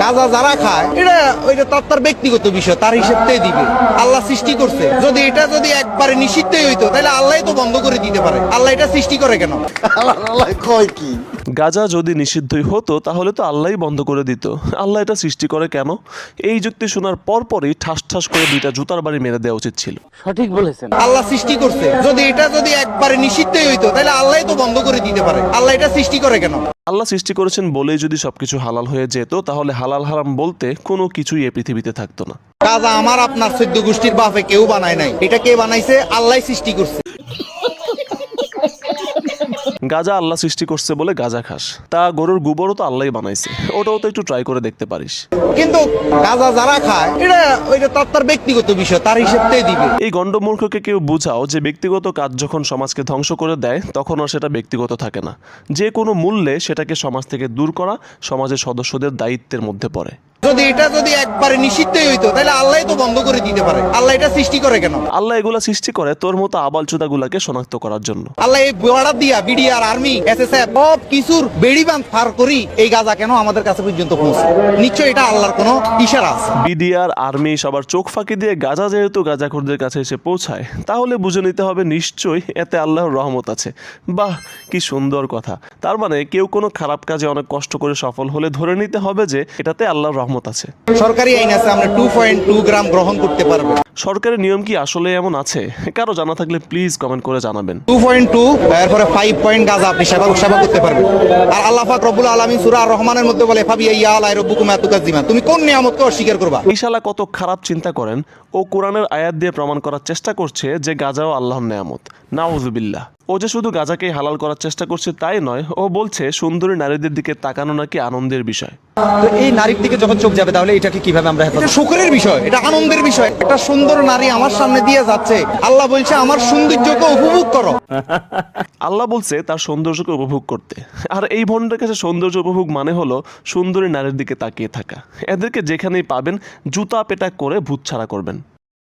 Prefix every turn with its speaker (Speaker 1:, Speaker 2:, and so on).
Speaker 1: গাঁজা যারা খায় এটা ওইটা তার তার ব্যক্তিগত বিষয় তার হিসেবটাই দিবে। আল্লাহ সৃষ্টি করছে। যদি এটা যদি একবারে নিষিদ্ধই হইতো তাহলে আল্লাহ তো বন্ধ করে দিতে পারে। আল্লাহ এটা সৃষ্টি করে কেন?
Speaker 2: কয় কি?
Speaker 3: গাজা যদি নিষিদ্ধই হতো তাহলে তো আল্লাহই বন্ধ করে দিত। আল্লাহ এটা সৃষ্টি করে কেন? এই যুক্তি শোনার পরপরই ঠাস ঠাস করে দুইটা জুতার বাড়ি মেরে দেওয়া উচিত ছিল। সঠিক বলেছেন।
Speaker 1: আল্লাহ সৃষ্টি করছে। যদি এটা যদি একবারে নিষিদ্ধই হইতো তাহলে আল্লাহ তো বন্ধ করে দিতে পারে। আল্লাহ এটা সৃষ্টি করে কেন?
Speaker 3: আল্লাহ সৃষ্টি করেছেন বলেই যদি সবকিছু হালাল হয়ে যেত, তাহলে হালাল হারাম বলতে কোনো কিছুই এ পৃথিবীতে থাকতো না।
Speaker 1: কাজ আমার আপনার সদ্য গোষ্ঠীর বাপে কেউ বানায় নাই। এটা কে বানাইছে? আল্লাহ সৃষ্টি করছে।
Speaker 3: গাজা আল্লাহ সৃষ্টি করছে বলে গাজা খাস। তা গরুর গোবরও তো আল্লাহই বানাইছে। ওটাও তো একটু ট্রাই করে দেখতে পারিস।
Speaker 1: কিন্তু গাঁজা যারা খায় এটা ওইটা তার তার ব্যক্তিগত বিষয় তার হিসেবটাই দিবে।
Speaker 3: এই গণ্ডমূর্খকে কেউ বুঝাও যে ব্যক্তিগত কাজ যখন সমাজকে ধ্বংস করে দেয় তখন আর সেটা ব্যক্তিগত থাকে না। যে কোনো মূল্যে সেটাকে সমাজ থেকে দূর করা সমাজের সদস্যদের দায়িত্বের মধ্যে পড়ে।
Speaker 1: যদি এটা যদি একবারে নিষিদ্ধই হইতো তাহলে আল্লাহ তো বন্ধ করে দিতে পারে। আল্লাহ এটা সৃষ্টি করে কেন?
Speaker 3: আল্লাহ এগুলা সৃষ্টি করে তোর মতো আবাল চুদাগুলাকে শনাক্ত করার জন্য।
Speaker 1: আল্লাহ এই দিয়া বিডিআর আর্মি এসএসএফ সব কিছুর পার করি এই গাঁজা কেন আমাদের কাছে পর্যন্ত পৌঁছে? নিশ্চয় এটা আল্লাহর কোনো ইশারা আছে।
Speaker 3: বিডিআর আর্মি সবার চোখ ফাঁকি দিয়ে গাজা যেহেতু গাজাখোরদের কাছে এসে পৌঁছায় তাহলে বুঝে নিতে হবে নিশ্চয়ই এতে আল্লাহর রহমত আছে। বাহ কি সুন্দর কথা। তার মানে কেউ কোনো খারাপ কাজে অনেক কষ্ট করে সফল হলে ধরে নিতে হবে যে এটাতে আল্লাহর রহমত আছে।
Speaker 1: সরকারি আইন আছে আমরা টু পয়েন্ট টু গ্রাম গ্রহণ করতে পারব।
Speaker 3: সরকারের নিয়ম কি আসলে এমন আছে? কারও জানা থাকলে প্লিজ কমেন্ট করে জানাবেন।
Speaker 1: টু পয়েন্ট টু এরপরে ফাইভ পয়েন্ট গাঁজা আপনি সেবা সেবা করতে পারবেন। আর আল্লাহ পাক রব্বুল আলমী সুরা আর রহমানের মধ্যে বলে ফাবিয়া ইয়া আলাই রব্বুকুম আতুকাজিমা তুমি কোন নিয়ামতকে অস্বীকার করবা?
Speaker 3: এই শালা কত খারাপ চিন্তা করেন ও কোরআনের আয়াত দিয়ে প্রমাণ করার চেষ্টা করছে যে গাজাও আল্লাহর নেয়ামত। নাউজুবিল্লাহ ও যে শুধু গাজাকেই হালাল করার চেষ্টা করছে তাই নয় ও বলছে সুন্দরী নারীদের দিকে তাকানো নাকি আনন্দের বিষয়।
Speaker 2: তো এই নারীর দিকে যখন চোখ যাবে তাহলে এটাকে কীভাবে আমরা
Speaker 1: শুকরের বিষয় এটা আনন্দের বিষয়। একটা সুন্দর নারী আমার সামনে দিয়ে যাচ্ছে। আল্লাহ বলছে, আমার সৌন্দর্যকে উপভোগ করো।
Speaker 3: আল্লাহ বলছে, তার সৌন্দর্যকে উপভোগ করতে। আর এই ভণ্ডের কাছে সৌন্দর্য উপভোগ মানে হলো সুন্দরী নারীর দিকে তাকিয়ে থাকা। এদেরকে যেখানেই পাবেন, জুতা পেটা করে ভূত ছাড়া করবেন।